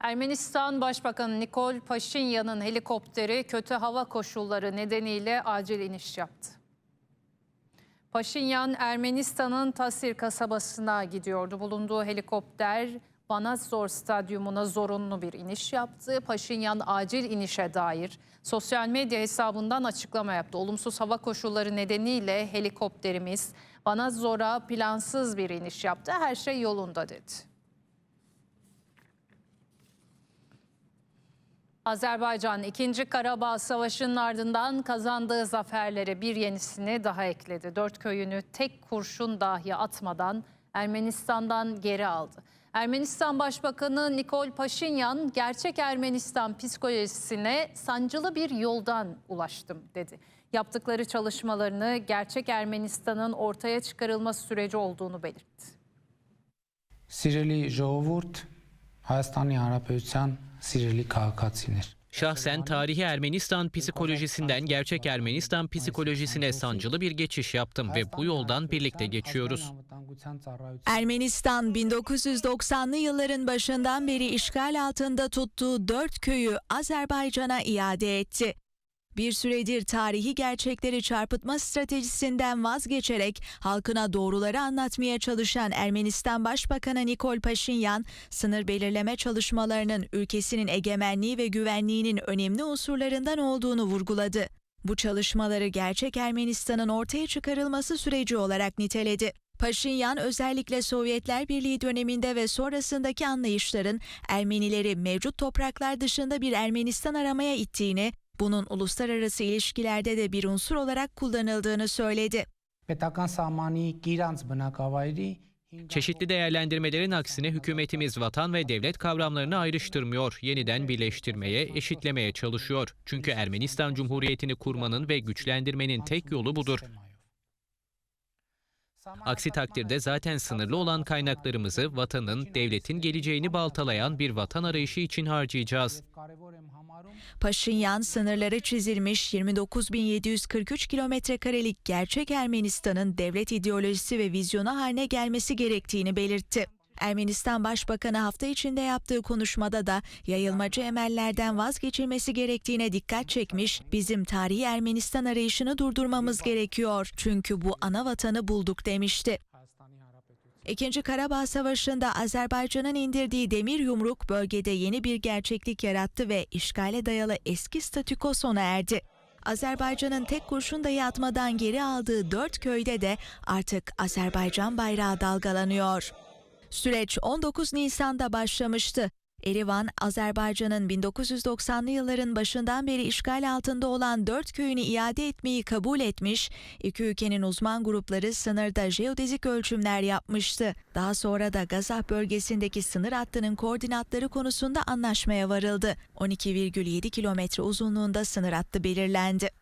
Ermenistan Başbakanı Nikol Paşinyan'ın helikopteri kötü hava koşulları nedeniyle acil iniş yaptı. Paşinyan Ermenistan'ın Tasir kasabasına gidiyordu. Bulunduğu helikopter Banazor Stadyumuna zorunlu bir iniş yaptı. Paşinyan acil inişe dair sosyal medya hesabından açıklama yaptı. Olumsuz hava koşulları nedeniyle helikopterimiz Banazor'a plansız bir iniş yaptı. Her şey yolunda dedi. Azerbaycan 2. Karabağ Savaşı'nın ardından kazandığı zaferlere bir yenisini daha ekledi. Dört köyünü tek kurşun dahi atmadan Ermenistan'dan geri aldı. Ermenistan Başbakanı Nikol Paşinyan gerçek Ermenistan psikolojisine sancılı bir yoldan ulaştım dedi. Yaptıkları çalışmalarını gerçek Ermenistan'ın ortaya çıkarılma süreci olduğunu belirtti. Sireli Jovurt Հայաստանի Հանրապետության սիրելի քաղաքացիներ։ Şahsen tarihi Ermenistan psikolojisinden gerçek Ermenistan psikolojisine sancılı bir geçiş yaptım ve bu yoldan birlikte geçiyoruz. Ermenistan 1990'lı yılların başından beri işgal altında tuttuğu dört köyü Azerbaycan'a iade etti. Bir süredir tarihi gerçekleri çarpıtma stratejisinden vazgeçerek halkına doğruları anlatmaya çalışan Ermenistan Başbakanı Nikol Paşinyan, sınır belirleme çalışmalarının ülkesinin egemenliği ve güvenliğinin önemli unsurlarından olduğunu vurguladı. Bu çalışmaları gerçek Ermenistan'ın ortaya çıkarılması süreci olarak niteledi. Paşinyan özellikle Sovyetler Birliği döneminde ve sonrasındaki anlayışların Ermenileri mevcut topraklar dışında bir Ermenistan aramaya ittiğini, bunun uluslararası ilişkilerde de bir unsur olarak kullanıldığını söyledi. Çeşitli değerlendirmelerin aksine hükümetimiz vatan ve devlet kavramlarını ayrıştırmıyor, yeniden birleştirmeye, eşitlemeye çalışıyor. Çünkü Ermenistan Cumhuriyeti'ni kurmanın ve güçlendirmenin tek yolu budur. Aksi takdirde zaten sınırlı olan kaynaklarımızı vatanın, devletin geleceğini baltalayan bir vatan arayışı için harcayacağız. Paşinyan sınırları çizilmiş 29.743 kilometrekarelik gerçek Ermenistan'ın devlet ideolojisi ve vizyonu haline gelmesi gerektiğini belirtti. Ermenistan Başbakanı hafta içinde yaptığı konuşmada da yayılmacı emellerden vazgeçilmesi gerektiğine dikkat çekmiş, bizim tarihi Ermenistan arayışını durdurmamız gerekiyor çünkü bu ana vatanı bulduk demişti. İkinci Karabağ Savaşı'nda Azerbaycan'ın indirdiği demir yumruk bölgede yeni bir gerçeklik yarattı ve işgale dayalı eski statüko sona erdi. Azerbaycan'ın tek kurşun dahi atmadan geri aldığı dört köyde de artık Azerbaycan bayrağı dalgalanıyor. Süreç 19 Nisan'da başlamıştı. Erivan, Azerbaycan'ın 1990'lı yılların başından beri işgal altında olan dört köyünü iade etmeyi kabul etmiş, iki ülkenin uzman grupları sınırda jeodezik ölçümler yapmıştı. Daha sonra da Gazah bölgesindeki sınır hattının koordinatları konusunda anlaşmaya varıldı. 12,7 kilometre uzunluğunda sınır hattı belirlendi.